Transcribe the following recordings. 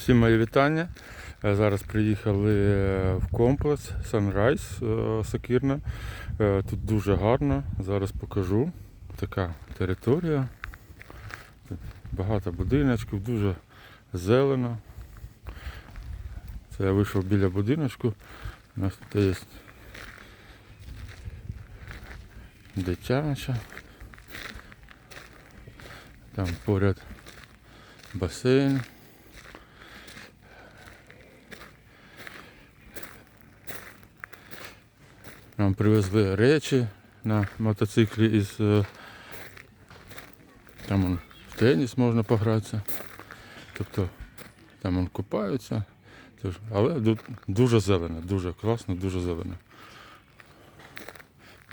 Всім мої вітання. Е, Зараз приїхали е, в комплекс Sunrise е, Сокірна. Тут дуже гарно. Зараз покажу. Така територія. Тут Багато будиночків, дуже зелено. Це я вийшов біля будиночку. У нас тут є дитяча. Там поряд басейн. Нам привезли речі на мотоциклі із е, там он, в теніс можна погратися. Тобто там он купаються. Але ду- дуже зелено, дуже класно, дуже зелено.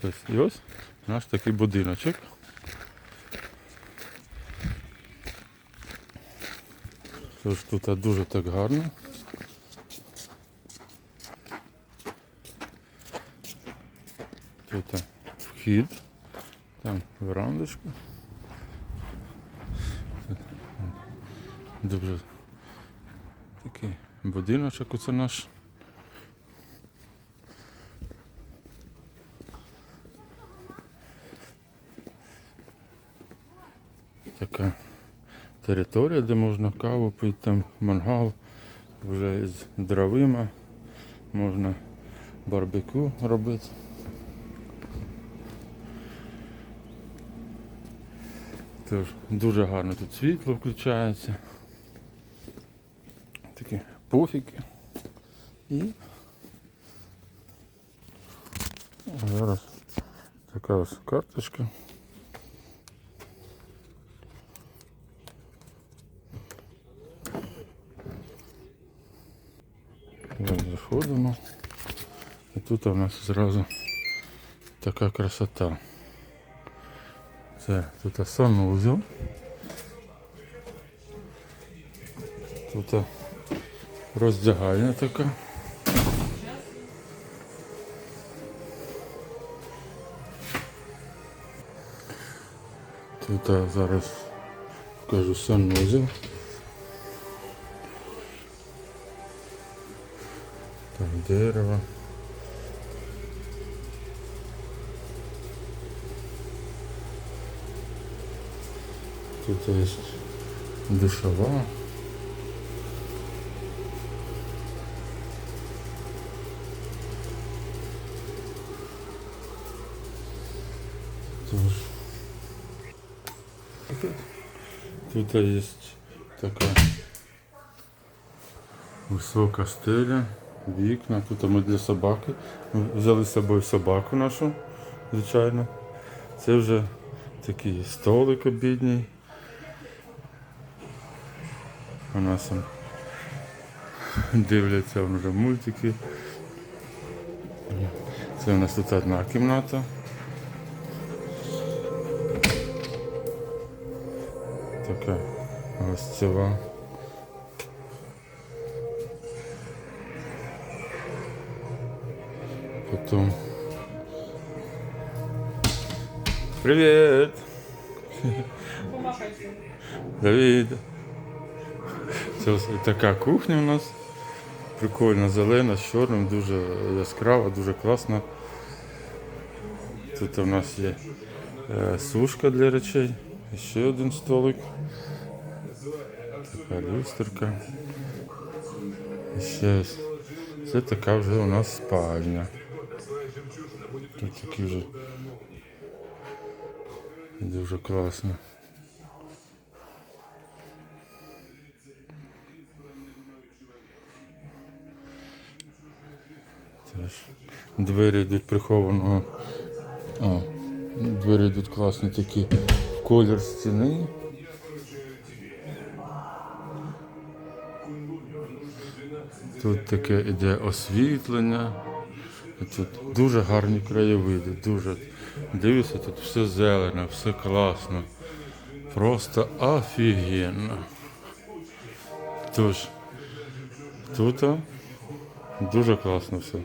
Тобто, і ось наш такий будиночок. Тож тут дуже так гарно. Тут вхід, там верандочка. Дуже такий будиночок оце наш. Така територія, де можна каву пити, там мангал вже з дровима, можна барбекю робити. Тож дуже гарно тут світло включається. Такі пуфіки. І зараз така ось карточка. Зараз заходимо. І тут у нас зразу така красота. Це тут санузел. Тут роздягальня така. Тут зараз покажу санузел. Там дерево. Тут есть душова. Тож. Тут есть такая висока стеля, вікна. Тут ми для собаки. Взяли з собою собаку нашу, звичайно. Це вже такий столик обідній. У нас там дивляться вже мультики. Це у нас тут одна кімната. Така гостьова. Потом. Привет! Давид. Це така кухня у нас. Прикольна, зелена, з чорним, дуже яскрава, дуже класна. Тут у нас є е, сушка для речей, ще один столик. Така люстерка. Ще. Це така вже у нас спальня. Тут такі вже дуже класно. Двері йдуть прихованого. О, двері йдуть класні такі колір стіни. Тут таке іде освітлення. Тут дуже гарні краєвиди, дуже. Дивіться, тут все зелено, все класно. Просто офігенно. Тож, тут дуже класно все.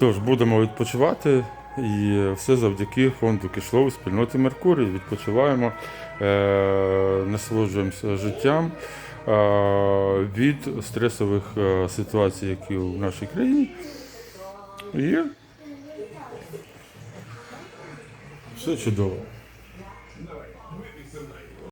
Тож, будемо відпочивати. І все завдяки фонду кишлової спільноти Меркурій. Відпочиваємо, е- насолоджуємося життям. е, від стресових е, ситуацій, які в нашій країні. І все чудово.